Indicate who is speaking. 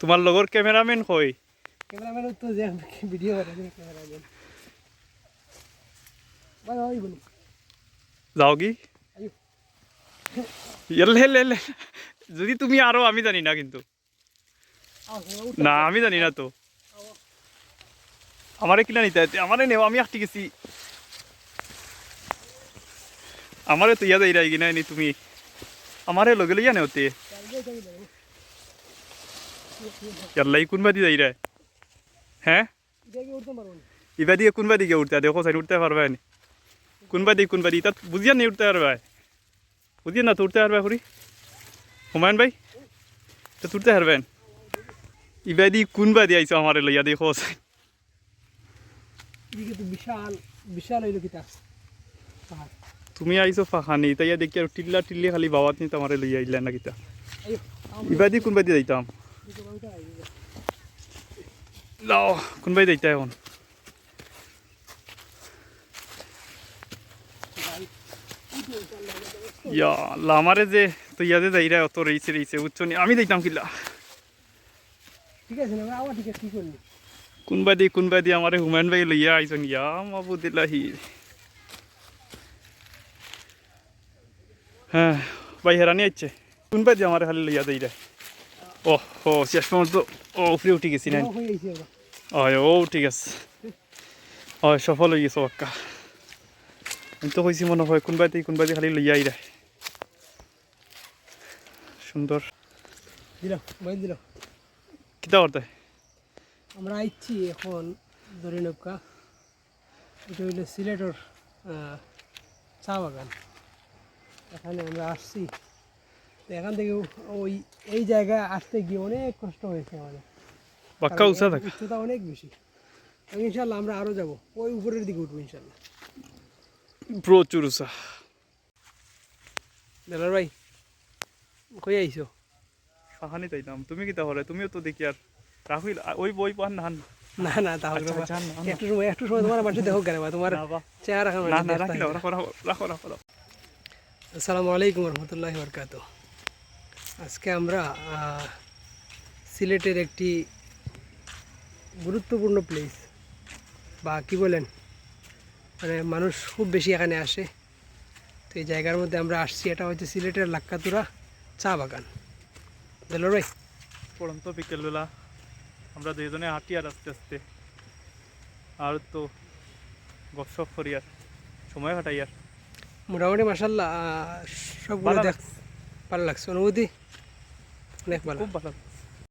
Speaker 1: তোমার লগর ক্যামেরাম্যান কই
Speaker 2: ক্যামেরাম্যান তো যে ভিডিও করে ক্যামেরাম্যান ভাই ওই বলি
Speaker 1: কি? এলে যদি তুমি আরও আমি জানি না কিন্তু। না আমি জানি না তো। আমারে কিনা নিতে? আমারে নেও আমি আটটি গেছি। আমারে তো ইয়া যাই রাই কিনা নি তুমি। আমারে লগে লইয়া নেওতে। ইয়াল্লাই কোনবা দি যাই রে হ্যাঁ ইবা দিয়ে কোনবা দিকে উঠতে দেখো সাইড উঠতে পারবে নি। কোনবা দিকে কোনবা দিকে তাত বুঝিয়া নেই উঠতে পারবে বুঝিয়ে না তো উঠতে পারবে খুরি হুমায়ুন ভাই তো উঠতে পারবেন ইবা দি কোনবা দিয়ে আইসো আমারে লইয়া দেখো সাইড
Speaker 2: বিশাল বিশাল হইল কিতা
Speaker 1: তুমি আইসো ফাঁকানি তাই দেখি আর টিল্লা টিল্লি খালি বাবাত নি তোমারে লইয়া আইলা না কিতা
Speaker 2: আয়ো
Speaker 1: ইবা দি কোনবা দিয়ে যাইতাম। লাও কোনবাই যাইতা এখন ইয়া আমারে যে তো ইয়াদে যাইরা অত রইছে রইছে উচ্চ নি আমি যাইতাম কিলা
Speaker 2: ঠিক আছে না
Speaker 1: দি কোনবা দি আমারে হুমায়ুন ভাই লইয়া আইছন ইয়া মাবুদিল্লাহি হ্যাঁ ভাই হেরানি আইছে কোনবা দি আমারে খালি লইয়া যাইরা ও ও শেষ পর্যন্ত ও উপরে উঠি গেছি না ও ঠিক আছে হয় সফল হয়ে গেছো বাক্কা আমি তো কইছি মনে হয় কোনবাই দিয়ে কোনবাই দিয়ে খালি লইয়া আইরা। সুন্দর।
Speaker 2: দিল
Speaker 1: কিতা করতে?
Speaker 2: আমরা আইছি এখন ধরে নৌকা এটা হইল সিলেটর আহ, চা বাগান। এখানে আমরা আসছি। তো এখান থেকে ওই এই জায়গায় আসতে গিয়ে অনেক কষ্ট হয়েছে আমাদের। কারণ
Speaker 1: উঁচা থাকে
Speaker 2: উচ্চতা অনেক বেশি। ইনশাল্লাহ আমরা আরও যাব। ওই উপরের দিকে উঠবো ইনশাল্লাহ।
Speaker 1: প্রচুর উঁচা
Speaker 2: দেলার ভাই কই আইছো?
Speaker 1: তাইতাম তুমি কিতা করে তুমিও তো দেখি আর রাহুল ওই বই পান না
Speaker 2: না। না তাহলে
Speaker 1: আচ্ছা।
Speaker 2: একটু সময় একটু সময় তোমার মানুষ দেখো কেন তোমার। চেহারা
Speaker 1: রাখি রাখো রাখো।
Speaker 2: আসসালামু আলাইকুম রহমতুল্লাহ বরকাত আজকে আমরা সিলেটের একটি গুরুত্বপূর্ণ প্লেস বা কি বলেন মানে মানুষ খুব বেশি এখানে আসে। তো এই জায়গার মধ্যে আমরা আসছি এটা হচ্ছে সিলেটের লাক্কাতুরা চা বাগান। দেলোর ভাই?
Speaker 1: পড়ন্ত বিকেলবেলা আমরা দুইজনে হাঁটি আর আস্তে আস্তে। আর তো গপসপ করি আর সময় কাটাই আর।
Speaker 2: মোটামুটি মাসাল্লাহ সবগুলো দেখ ভালো লাগছে অনুভূতি? অনেক ভালো
Speaker 1: খুব ভালো।